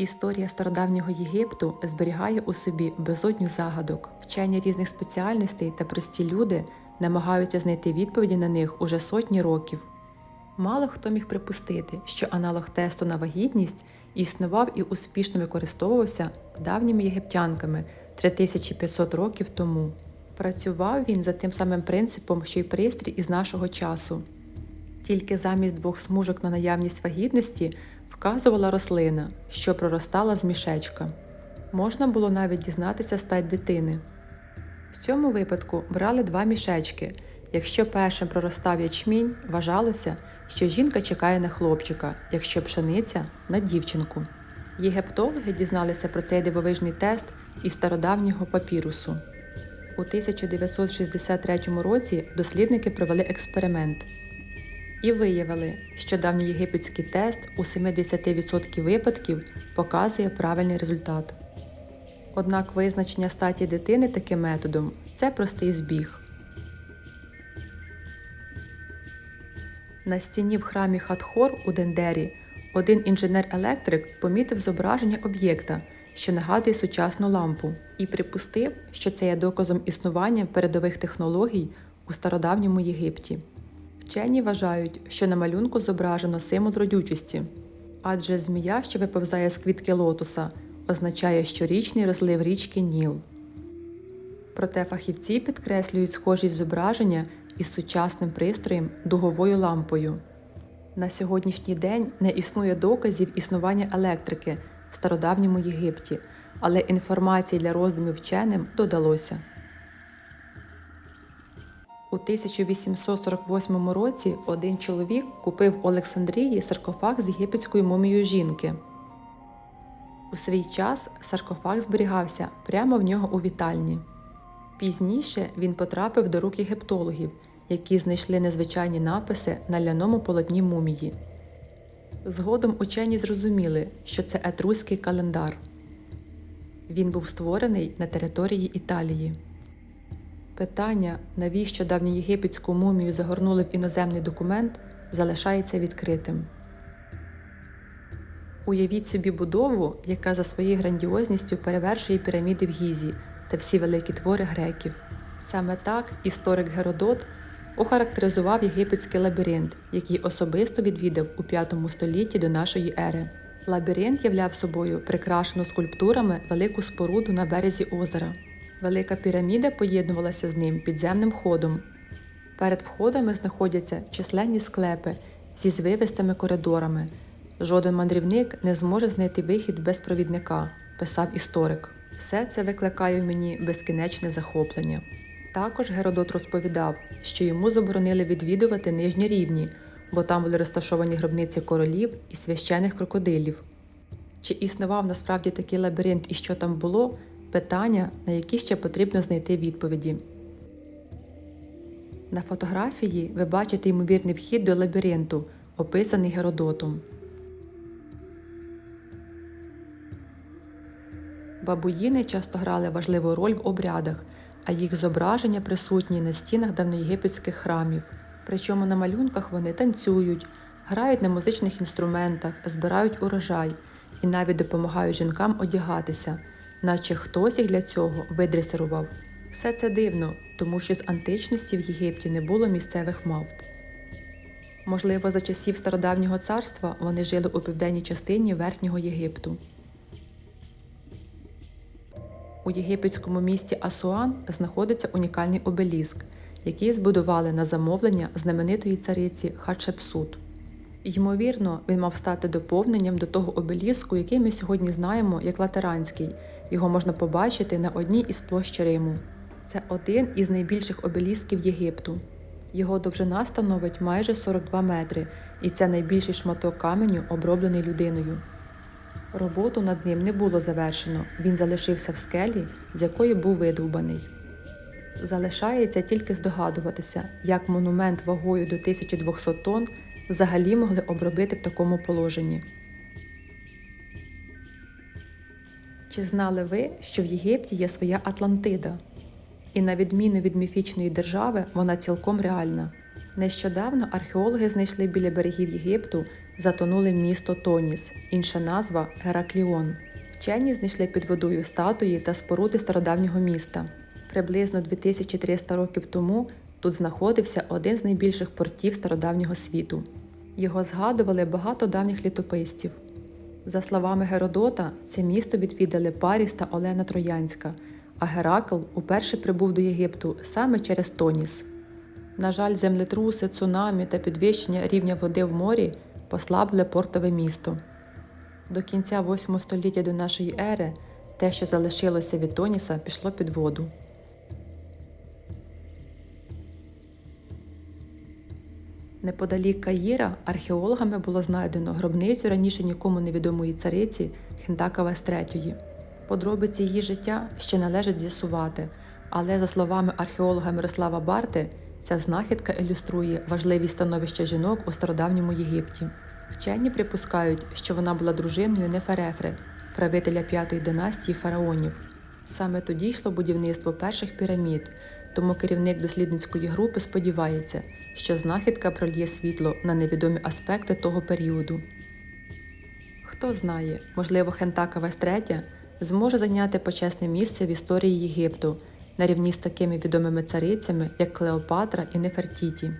Історія стародавнього Єгипту зберігає у собі безодню загадок. Вчені різних спеціальностей та прості люди намагаються знайти відповіді на них уже сотні років. Мало хто міг припустити, що аналог тесту на вагітність існував і успішно використовувався давніми єгиптянками 3500 років тому. Працював він за тим самим принципом, що й пристрій із нашого часу. Тільки замість двох смужок на наявність вагітності вказувала рослина, що проростала з мішечка. Можна було навіть дізнатися стать дитини. В цьому випадку брали два мішечки. Якщо першим проростав ячмінь, вважалося, що жінка чекає на хлопчика, якщо пшениця на дівчинку. Єгиптологи дізналися про цей дивовижний тест із стародавнього папірусу. У 1963 році дослідники провели експеримент і виявили, що давньоєгипетський тест у 70% випадків показує правильний результат. Однак визначення статі дитини таким методом це простий збіг. На стіні в храмі Хатхор у Дендері один інженер-електрик помітив зображення об'єкта, що нагадує сучасну лампу, і припустив, що це є доказом існування передових технологій у стародавньому Єгипті. Вчені вважають, що на малюнку зображено символ родючості, адже змія, що виповзає з квітки лотоса, означає щорічний розлив річки Ніл. Проте фахівці підкреслюють схожість зображення із сучасним пристроєм дуговою лампою. На сьогоднішній день не існує доказів існування електрики в стародавньому Єгипті, але інформації для роздумів вченим додалося. У 1848 році один чоловік купив в Олександрії саркофаг з єгипетською мумією жінки. У свій час саркофаг зберігався прямо в нього у вітальні. Пізніше він потрапив до рук єгиптологів, які знайшли незвичайні написи на ляному полотні мумії. Згодом учені зрозуміли, що це етруський календар. Він був створений на території Італії. Питання, навіщо давньоєгипетську мумію загорнули в іноземний документ, залишається відкритим. Уявіть собі будову, яка за своєю грандіозністю перевершує піраміди в Гізі та всі великі твори греків. Саме так історик Геродот охарактеризував єгипетський лабіринт, який особисто відвідав у V столітті до нашої ери. Лабіринт являв собою прикрашену скульптурами велику споруду на березі озера. Велика піраміда поєднувалася з ним підземним ходом. Перед входами знаходяться численні склепи зі звивистими коридорами. Жоден мандрівник не зможе знайти вихід без провідника, писав історик. Все це викликає в мені безкінечне захоплення. Також Геродот розповідав, що йому заборонили відвідувати нижні рівні, бо там були розташовані гробниці королів і священих крокодилів. Чи існував насправді такий лабіринт і що там було питання, на які ще потрібно знайти відповіді. На фотографії ви бачите ймовірний вхід до лабіринту, описаний Геродотом. Бабуїни часто грали важливу роль в обрядах, а їх зображення присутні на стінах давньоєгипетських храмів. Причому на малюнках вони танцюють, грають на музичних інструментах, збирають урожай і навіть допомагають жінкам одягатися, наче хтось їх для цього видресирував. Все це дивно, тому що з античності в Єгипті не було місцевих мавп. Можливо, за часів стародавнього царства вони жили у південній частині Верхнього Єгипту. У єгипетському місті Асуан знаходиться унікальний обеліск, який збудували на замовлення знаменитої цариці Хатшепсут. Ймовірно, він мав стати доповненням до того обеліску, який ми сьогодні знаємо як Латеранський. Його можна побачити на одній із площ Риму. Це один із найбільших обелісків Єгипту. Його довжина становить майже 42 метри, і це найбільший шматок каменю, оброблений людиною. Роботу над ним не було завершено, він залишився в скелі, з якої був видовбаний. Залишається тільки здогадуватися, як монумент вагою до 1200 тонн взагалі могли обробити в такому положенні. Чи знали ви, що в Єгипті є своя Атлантида? І на відміну від міфічної держави, вона цілком реальна. Нещодавно археологи знайшли біля берегів Єгипту затонули місто Тоніс, інша назва Геракліон. Вчені знайшли під водою статуї та споруди стародавнього міста. Приблизно 2300 років тому тут знаходився один з найбільших портів стародавнього світу. Його згадували багато давніх літописців. За словами Геродота, це місто відвідали Паріс та Олена Троянська, а Геракл уперше прибув до Єгипту саме через Тоніс. На жаль, землетруси, цунамі та підвищення рівня води в морі послабили портове місто. До кінця 8 століття до нашої ери те, що залишилося від Тоніса, пішло під воду. Неподалік Каїра археологами було знайдено гробницю раніше нікому невідомої цариці Хентакавес III. Подробиці її життя ще належить з'ясувати, але за словами археолога Мирослава Барти, ця знахідка ілюструє важливість становища жінок у стародавньому Єгипті. Вчені припускають, що вона була дружиною Неферефри, правителя п'ятої династії фараонів. Саме тоді йшло будівництво перших пірамід, тому керівник дослідницької групи сподівається, що знахідка прольє світло на невідомі аспекти того періоду. Хто знає, можливо, Хентака Вестреття зможе зайняти почесне місце в історії Єгипту на рівні з такими відомими царицями, як Клеопатра і Нефертіті.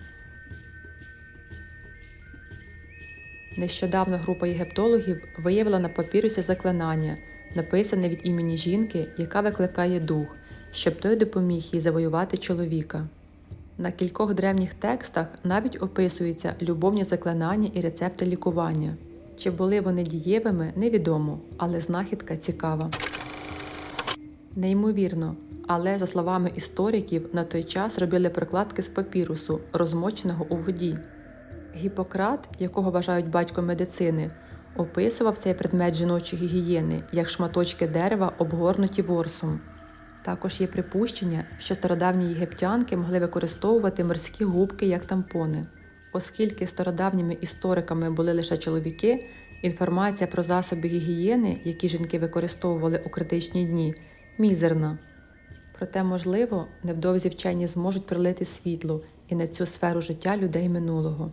Нещодавно група єгиптологів виявила на папірусі заклинання, написане від імені жінки, яка викликає дух, щоб той допоміг їй завоювати чоловіка. На кількох древніх текстах навіть описуються любовні заклинання і рецепти лікування. Чи були вони дієвими, невідомо, але знахідка цікава. Неймовірно, але за словами істориків, на той час робили прокладки з папірусу, розмоченого у воді. Гіппократ, якого вважають батьком медицини, описував цей предмет жіночої гігієни як шматочки дерева, обгорнуті ворсом. Також є припущення, що стародавні єгиптянки могли використовувати морські губки як тампони. Оскільки стародавніми істориками були лише чоловіки, інформація про засоби гігієни, які жінки використовували у критичні дні, мізерна. Проте, можливо, невдовзі вчені зможуть пролити світло і на цю сферу життя людей минулого.